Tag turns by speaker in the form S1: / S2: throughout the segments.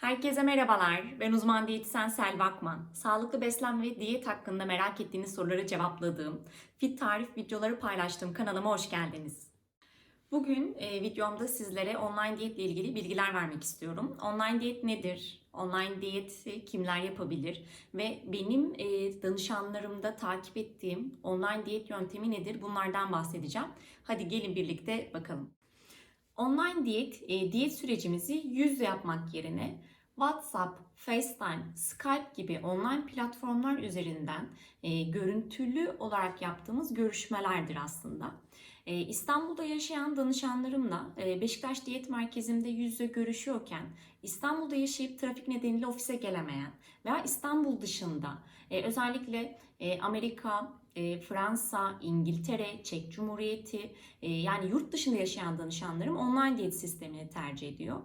S1: Herkese merhabalar. Ben uzman diyetisyen Selva Akman. Sağlıklı beslenme ve diyet hakkında merak ettiğiniz soruları cevapladığım, fit tarif videoları paylaştığım kanalıma hoş geldiniz. Bugün e, videomda sizlere online diyetle ilgili bilgiler vermek istiyorum. Online diyet nedir? Online diyeti kimler yapabilir? Ve benim e, danışanlarımda takip ettiğim online diyet yöntemi nedir? Bunlardan bahsedeceğim. Hadi gelin birlikte bakalım. Online diyet, e, diyet sürecimizi yüz yüze yapmak yerine WhatsApp, FaceTime, Skype gibi online platformlar üzerinden e, görüntülü olarak yaptığımız görüşmelerdir aslında. E, İstanbul'da yaşayan danışanlarımla e, Beşiktaş Diyet Merkezi'nde yüz yüze görüşüyorken İstanbul'da yaşayıp trafik nedeniyle ofise gelemeyen veya İstanbul dışında e, özellikle e, Amerika, Fransa, İngiltere, Çek Cumhuriyeti yani yurt dışında yaşayan danışanlarım online diyet sistemini tercih ediyor.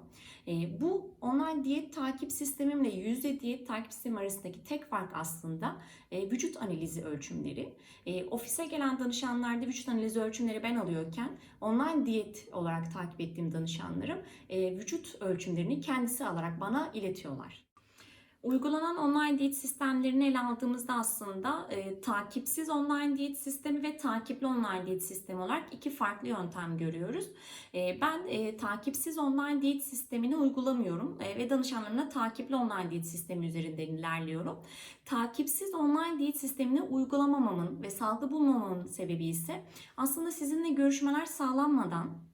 S1: Bu online diyet takip sistemimle yüzde diyet takip sistemi arasındaki tek fark aslında vücut analizi ölçümleri. Ofise gelen danışanlarda vücut analizi ölçümleri ben alıyorken online diyet olarak takip ettiğim danışanlarım e, vücut ölçümlerini kendisi alarak bana iletiyorlar. Uygulanan online diyet sistemlerini ele aldığımızda aslında e, takipsiz online diyet sistemi ve takipli online diyet sistemi olarak iki farklı yöntem görüyoruz. E, ben e, takipsiz online diyet sistemini uygulamıyorum e, ve danışanlarımla takipli online diyet sistemi üzerinden ilerliyorum. Takipsiz online diyet sistemini uygulamamamın ve sağlıklı bulmamamın sebebi ise aslında sizinle görüşmeler sağlanmadan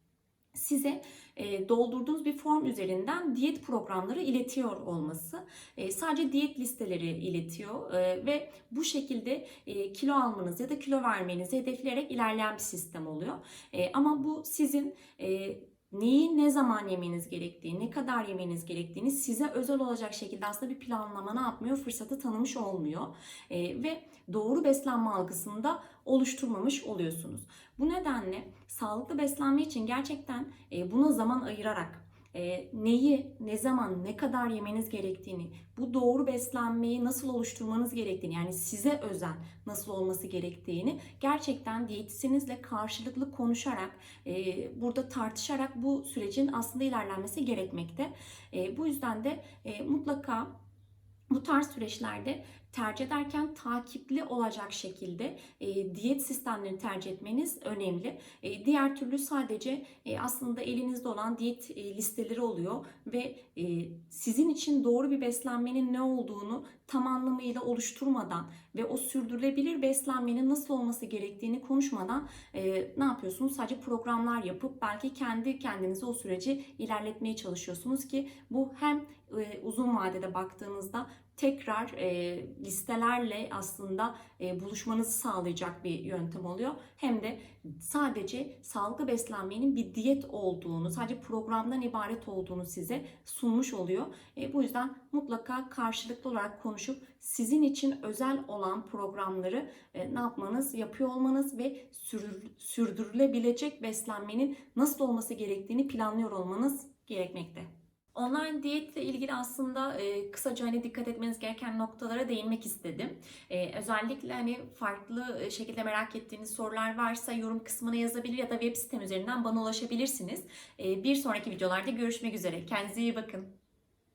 S1: size e, doldurduğunuz bir form üzerinden diyet programları iletiyor olması. E, sadece diyet listeleri iletiyor e, ve bu şekilde e, kilo almanız ya da kilo vermenizi hedefleyerek ilerleyen bir sistem oluyor. E, ama bu sizin e, neyi ne zaman yemeniz gerektiği, ne kadar yemeniz gerektiğini size özel olacak şekilde aslında bir planlama ne yapmıyor? Fırsatı tanımış olmuyor. E, ve doğru beslenme algısını da oluşturmamış oluyorsunuz. Bu nedenle sağlıklı beslenme için gerçekten e, buna zaman ayırarak e, neyi, ne zaman, ne kadar yemeniz gerektiğini, bu doğru beslenmeyi nasıl oluşturmanız gerektiğini, yani size özel nasıl olması gerektiğini gerçekten diyetisyenizle karşılıklı konuşarak, e, burada tartışarak bu sürecin aslında ilerlenmesi gerekmekte. E, bu yüzden de e, mutlaka bu tarz süreçlerde tercih ederken takipli olacak şekilde e, diyet sistemlerini tercih etmeniz önemli. E, diğer türlü sadece e, aslında elinizde olan diyet e, listeleri oluyor ve e, sizin için doğru bir beslenmenin ne olduğunu tam anlamıyla oluşturmadan ve o sürdürülebilir beslenmenin nasıl olması gerektiğini konuşmadan e, ne yapıyorsunuz? Sadece programlar yapıp belki kendi kendinize o süreci ilerletmeye çalışıyorsunuz ki bu hem e, uzun vadede baktığınızda tekrar e, listelerle aslında e, buluşmanızı sağlayacak bir yöntem oluyor. Hem de sadece sağlıklı beslenmenin bir diyet olduğunu, sadece programdan ibaret olduğunu size sunmuş oluyor. E, bu yüzden mutlaka karşılıklı olarak konuşup sizin için özel olan programları e, ne yapmanız, yapıyor olmanız ve sürdür- sürdürülebilecek beslenmenin nasıl olması gerektiğini planlıyor olmanız gerekmekte. Online diyetle ilgili aslında e, kısaca hani dikkat etmeniz gereken noktalara değinmek istedim. E, özellikle hani farklı e, şekilde merak ettiğiniz sorular varsa yorum kısmına yazabilir ya da web sitem üzerinden bana ulaşabilirsiniz. E, bir sonraki videolarda görüşmek üzere. Kendinize iyi bakın.